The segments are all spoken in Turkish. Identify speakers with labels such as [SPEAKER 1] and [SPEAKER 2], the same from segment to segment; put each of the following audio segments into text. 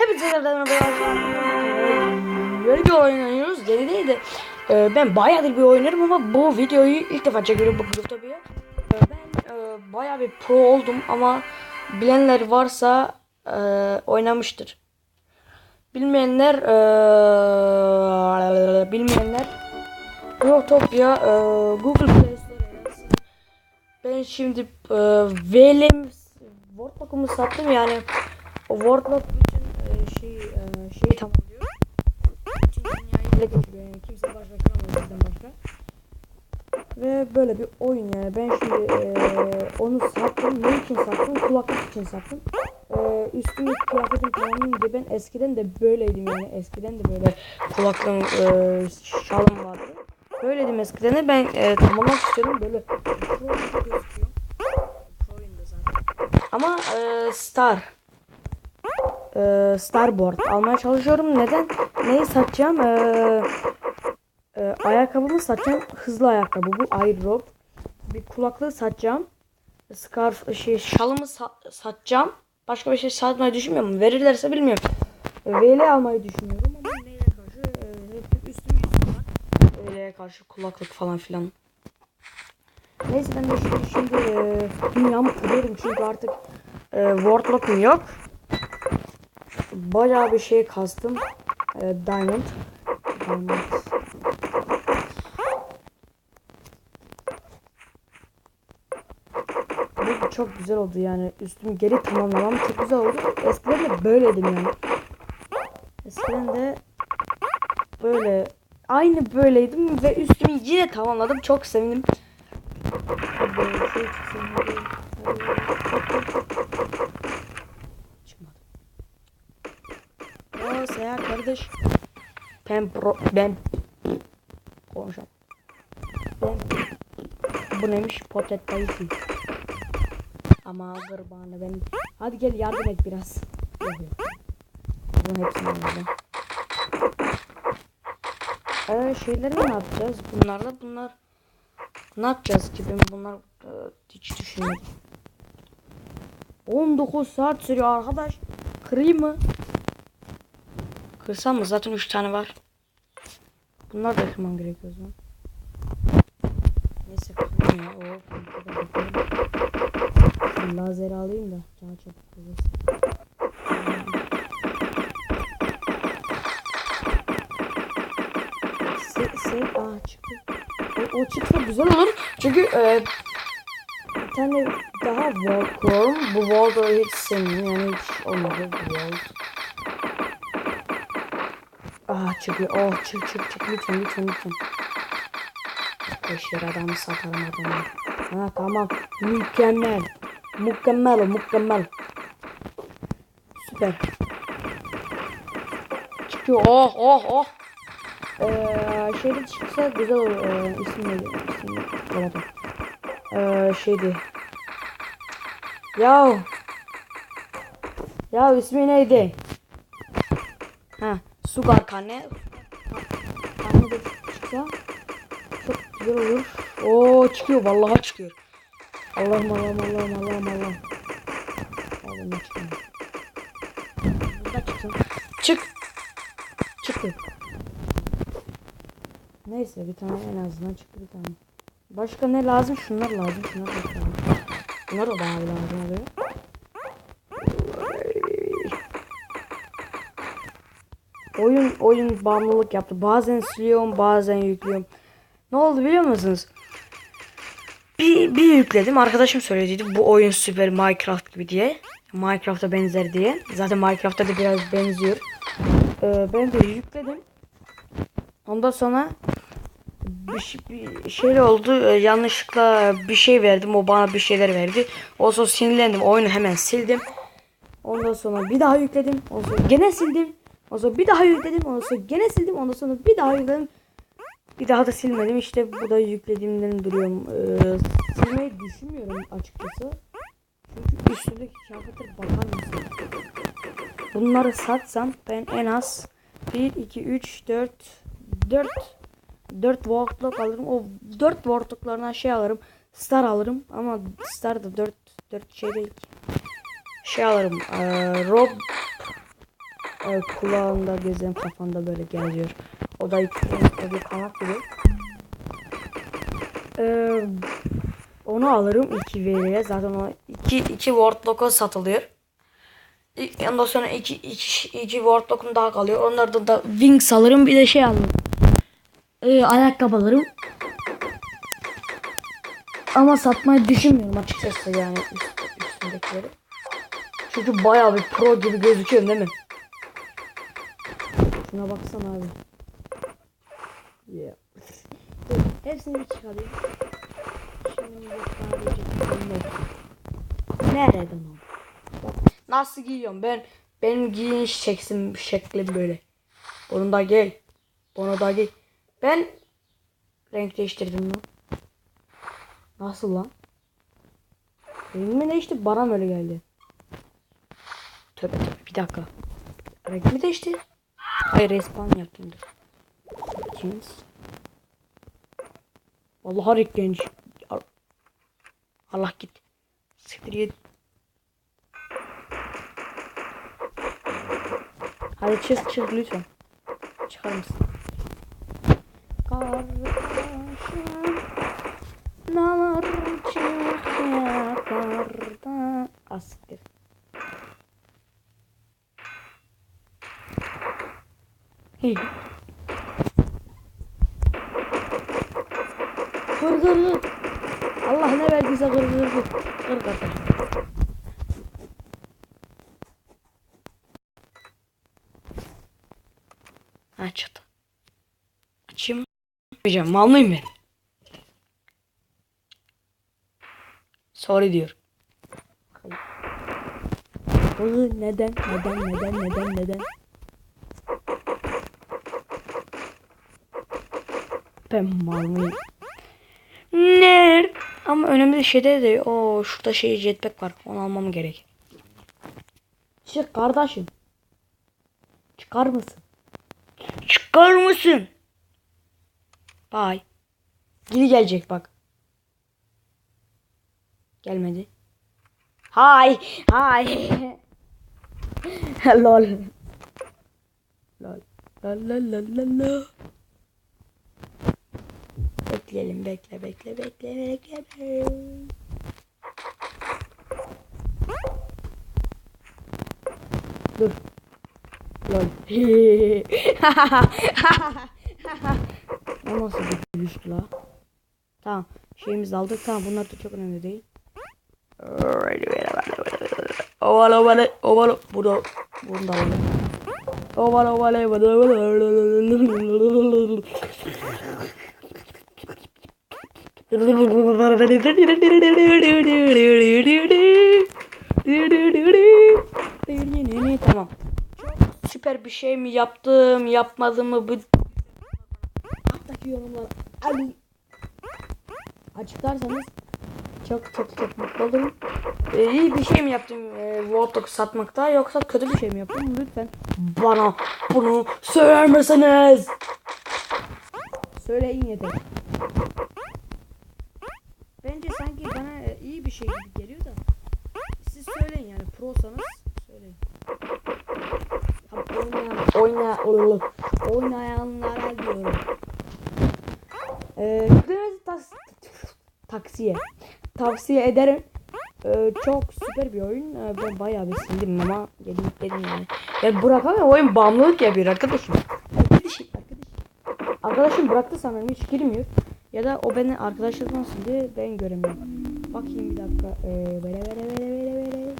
[SPEAKER 1] Hepinize arkadaşlar. Yeni bir oynuyoruz. Deli değil de e, ben bayağıdır bir oynarım ama bu videoyu ilk defa çekiyorum bu grupta bir. E, ben e, bayağı bir pro oldum ama bilenler varsa oynamıştır. Bilmeyenler bilmeyenler Growtopia e, Google Play. Ben şimdi e, VLM Word sattım yani o şey e, şeyi tamamlıyor. Bütün dünyayı ele geçiriyor yani kimse başka kıramıyor bizden başka. Ve böyle bir oyun yani ben şimdi e, onu sattım. Ne için sattım? Kulaklık için sattım. E, üstümdeki kıyafetim tamamlayınca ben eskiden de böyleydim yani eskiden de böyle kulaklığım e, şalım vardı. Böyleydim eskiden de ben e, tamamlamak istiyorum böyle. Ama e, Star e, Starboard almaya çalışıyorum. Neden? Neyi satacağım? E, e, ayakkabımı satacağım. Hızlı ayakkabı bu. Aerob. Bir kulaklığı satacağım. Scarf şey şalımı sa- satacağım. Başka bir şey satmayı düşünmüyorum. Verirlerse bilmiyorum. VL almayı düşünüyorum ama neye karşı e, üstüm var. VL'ye karşı kulaklık falan filan. Neyse ben de şimdi, şimdi e, dünyamı kuruyorum çünkü artık e, Wordlock'um yok. Bayağı bir şey kastım. E, Diamond. Diamond. Çok güzel oldu yani. Üstüm geri tamamlamam çok güzel oldu. Eskiden de böyleydim yani. Eskiden de böyle aynı böyleydim ve üstümü yine tamamladım. Çok sevindim. Hadi şey çıksın, hadi. Hadi. Çıkmadı. Ya Seher kardeş. Ben pro ben konuşam. Ben bu neymiş potet dayısı. Ama kurbanı ben. Hadi gel yardım et biraz. Bunun hepsini alacağım. Ee, şeyleri ne yapacağız? Bunlarla bunlar ne yapacağız ki ben bunlar e, hiç düşünmedim. 19 saat sürüyor arkadaş. Kırayım mı? Kırsam mı? Zaten 3 tane var. Bunlar da kırmam gerekiyor o zaman. Neyse kırayım ya. Alayım da daha çabuk kırılsın. Se, se, aa çıktı. O, o çıksa güzel olur. Çünkü e, bir tane daha kuruyorum. Bu wall'da hiç sevmiyorum. Yani hiç olmadı wall. Ah çıkıyor. Oh çık çık çık lütfen lütfen lütfen. Beşer adamı satalım adamı. Ha tamam. Mükemmel. Mükemmel mükemmel. Süper. Çıkıyor. Oh oh oh. Ee, şeyde çıksa güzel olur. Ee, isim neydi? İsim unuttum. Ee, şeydi. Ya. Ya ismi neydi? Ha, Sugar Kane. Kane de çıksa çok güzel olur. Oo çıkıyor vallahi çıkıyor. Allah'ım Allah'ım Allah'ım Allah'ım Allah'ım. Allah'ım çıkıyor. Burada çıksın. Çık. Çıktı. Neyse bir tane en azından çıktı bir tane. Başka ne lazım? Şunlar lazım. Şunlar da lazım. Bunlar da daha lazım oluyor. Oyun oyun bağımlılık yaptı. Bazen siliyorum, bazen yüklüyorum. Ne oldu biliyor musunuz? Bir, bir yükledim. Arkadaşım söylediydi bu oyun süper Minecraft gibi diye. Minecraft'a benzer diye. Zaten Minecraft'a da biraz benziyor. Ee, ben de yükledim. Ondan sonra bir, bir şey oldu. Ee, yanlışlıkla bir şey verdim. O bana bir şeyler verdi. O sonra sinirlendim. Oyunu hemen sildim. Ondan sonra bir daha yükledim. Ondan sonra gene sildim. Ondan sonra bir daha yükledim. Ondan sonra gene sildim. Ondan sonra bir daha yükledim. Bir daha da silmedim. İşte bu da yüklediğimden duruyorum. Ee, silmeyi düşünmüyorum açıkçası. Çünkü üstündeki kıyafetler bakar mısın? Bunları satsam ben en az 1, 2, 3, 4, 4 4 wordlock alırım. O 4 wordlocklarından şey alırım. Star alırım ama Star da 4 4 şey değil. Şey alırım. Ee, Rob e, kulağında gezen kafanda böyle geziyor. O da iki bir kanat gibi. Ee, onu alırım 2 VL'ye. Zaten o 2 2 Wordlock'a satılıyor. Ondan sonra 2 2 2 Wordlock'um daha kalıyor. Onlardan da Wings alırım. Bir de şey alırım. Ee, ayakkabı alırım. Ama satmayı düşünmüyorum açıkçası yani üst, üstündekileri. Çünkü bayağı bir pro gibi gözüküyorum değil mi? Şuna baksana abi. Yeah. Dur, hepsini bir çıkarayım. Şimdi sadece o? Bak, nasıl giyiyorum ben? Benim giyiniş şeklim, şeklim böyle. Bunu da gel. Bunu da gel. Ben renk değiştirdim lan. Nasıl lan? Rengimi değişti bana öyle geldi? Tövbe tövbe bir dakika. Rengimi değişti. Hayır respawn yaptım dur. Jeans. Vallahi renklenmiş. Al- Allah git. Siktir git. Hadi çık çık lütfen. Çıkar mısın? Kardeşim ne var çık yakarda. Asiktir. Hey. Kır kır kır. Allah ne verdiyse kır kır kır. Kır kardeşim. Ha çıktı. Açayım. Hocam mal mıyım ben? Sorry diyor. Iı, neden? Neden? Neden? Neden? Neden? Ben mal mıyım? Ne? Ama önümde şeyde de o şurada şey jetpack var. Onu almam gerek. Çık kardeşim. Çıkar mısın? Çıkar mısın? Bye. Geri gelecek bak. Gelmedi. Hay. Hay. Lol. Lol. La la la la la. Bekleyelim bekle bekle bekle bekle. Dur. Lol. o nasıl bir gülüştü la? Tamam. Şeyimizi aldık. Tamam bunlar da çok önemli değil. Ovala ovala ovala. Burada bunu da alalım. Ovala ovala ovala. Tamam. Süper bir şey mi yaptım, yapmadım mı bu alttaki yorumlar Ali açıklarsanız çok çok çok mutlu olurum. Ee, iyi bir şey mi yaptım e, Warthog satmakta yoksa kötü bir şey mi yaptım? Lütfen bana bunu söyler misiniz? Söyleyin yeter. Bir şey gibi geliyor da. Siz söyleyin yani prosanız söyleyin. Tabii oynayan, oyna, oynayanlara diyorum. Ee, tas, taksiye tavsiye ederim. Ee, çok süper bir oyun. Ee, ben bayağı bir sildim ama yedim dedim yani. Ya bırakamıyorum oyun bağımlılık yapıyor arkadaşım. Arkadaşım, arkadaşım. Arkadaşım bıraktı sanırım hiç girmiyor. Ya da o beni arkadaşlarından sildi ben göremiyorum. Bakayım bir dakika. Ee, vere vere vere vere vere.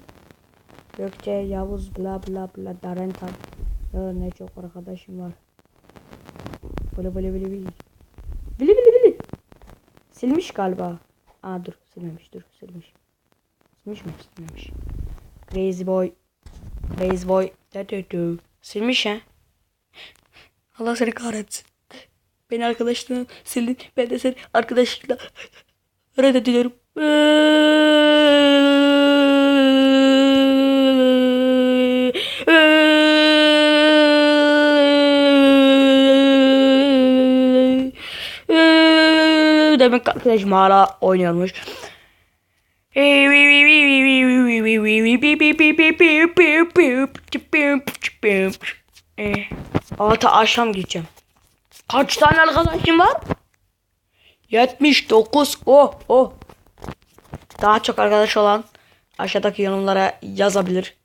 [SPEAKER 1] Gökçe, Yavuz, bla bla bla, Darental. Ya ne çok arkadaşım var. Böyle böyle böyle böyle. Bili bili bili. Silmiş galiba. Aa dur silmemiş dur silmiş. Silmiş mi? Silmemiş. Crazy boy. Crazy boy. Da da da. Silmiş ha. Allah seni kahretsin. Beni arkadaşlarına sildin. Ben de seni arkadaşlıkla reddediyorum. Demek arkadaşım hala oynuyormuş. Ee, ata akşam gideceğim. Kaç tane arkadaşım var? 79. Oh oh. Daha çok arkadaş olan aşağıdaki yorumlara yazabilir.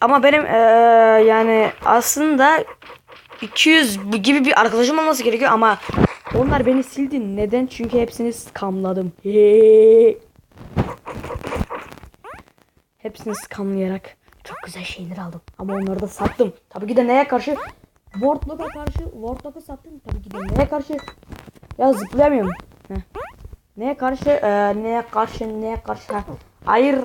[SPEAKER 1] Ama benim eee, yani aslında 200 bu gibi bir arkadaşım olması gerekiyor ama onlar beni sildi. Neden? Çünkü hepsini skamladım. Hehehe. Hepsini skamlayarak çok güzel şeyler aldım. Ama onları da sattım. Tabii ki de neye karşı? Wordlock'a karşı. Wordlock'u sattım. Tabii ki de neye karşı? Ya zıplayamıyorum. Heh. Neye karşı? Ee, neye karşı? Neye karşı? Ha. Hayır.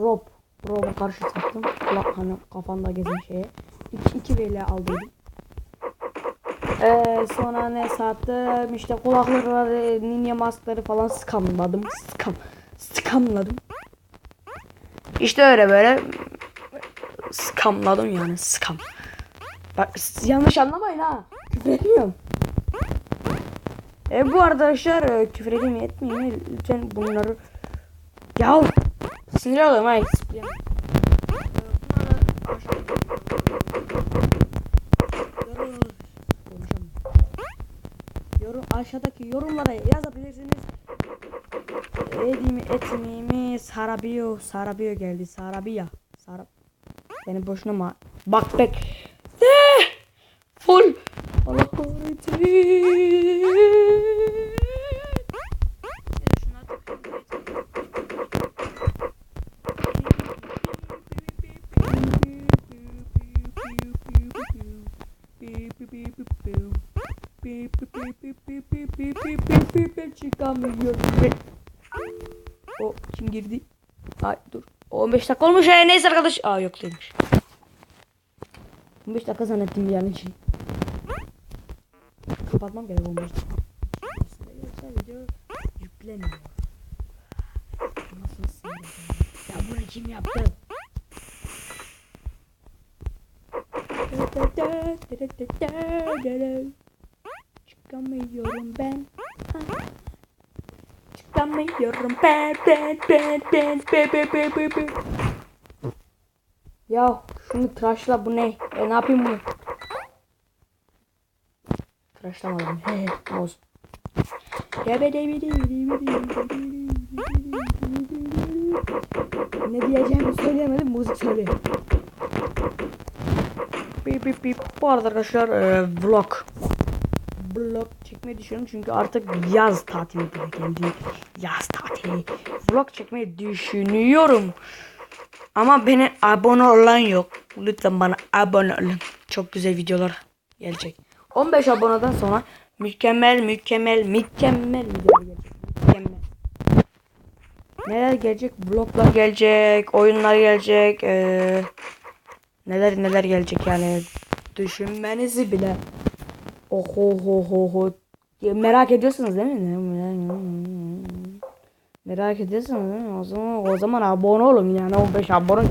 [SPEAKER 1] Rob. Rob'a karşı sattım. Kulak hani kafanda gezen şeye. 2 2 VL aldıydım. Ee, sonra ne sattım? İşte kulaklıkları, ninja maskları falan skamladım. Skam. Skamladım. İşte öyle böyle skamladım yani skam. Bak yanlış anlamayın ha. Küfür etmiyorum. E bu arkadaşlar e, küfür edeyim etmeyeyim? Lütfen bunları ya sinir oluyorum explain. Yorum aşağıdaki yorumlara yazabilirsiniz. Edeyim etmeyeyim mi? Sarabio, Sarabio geldi. Sarabia. Sarab. Beni boşuna mı? Bak bek. Ne? Full. Allah kahretsin. Çıkamıyorum. O kim girdi? Ay dur. 15 dakika olmuş ya neyse arkadaş. Aa yok değilmiş. 15 dakika zannettim bir an için. Kapatmam gerek 15 dakika. Aslında yoksa video yükleniyor. Nasıl sinirlendim? Ya bunu kim yaptı? Çıkamıyorum ben. Çıkamıyorum ben ben ben ben ben ben ben ben. Ya şunu tıraşla bu ne? E ne yapayım bunu? Tıraşlamadım. He he olsun. Ne diyeceğimi söyleyemedim müzik söyle. Bip bip bip. Bu arada arkadaşlar e, vlog vlog çekmeyi düşünüyorum çünkü artık yaz tatili geldi. Yaz tatili. Vlog çekmeyi düşünüyorum. Ama beni abone olan yok. Lütfen bana abone olun. Çok güzel videolar gelecek. 15 aboneden sonra mükemmel mükemmel mükemmel videolar gelecek. Mükemmel. Neler gelecek? Vloglar gelecek, oyunlar gelecek. Ee, neler neler gelecek yani düşünmenizi bile Oho ho ho ho. Merak ediyorsunuz değil mi? Merak ediyorsunuz değil mi? O zaman o zaman abone olun yani 15 abone.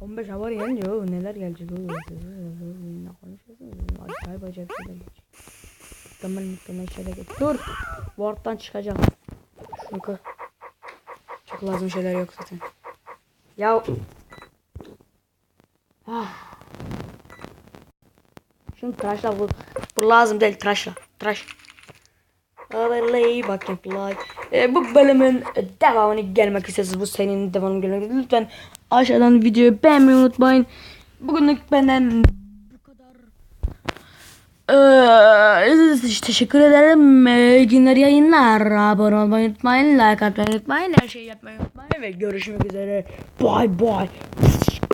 [SPEAKER 1] 15 abone gelince o neler gelecek o. Ne konuşuyorsunuz? Acayip acayip şeyler gelecek. Mükemmel mükemmel şeyler gelecek. Dur. Word'dan çıkacağım. Şunu kır. Çok lazım şeyler yok zaten. Ya. Ah. Şunu tıraşla bu. Bu lazım değil tıraşla. Tıraş. Vallahi bak yapılay. E, bu bölümün devamını gelmek istiyorsanız bu senin devamını gelmek istiyorsanız lütfen aşağıdan videoyu beğenmeyi unutmayın. Bugünlük benden bu kadar. Ee, teşekkür ederim. Ee, günler yayınlar. Abone olmayı unutmayın. Like atmayı unutmayın. Her şeyi yapmayı unutmayın. Ve görüşmek üzere. Bye bye.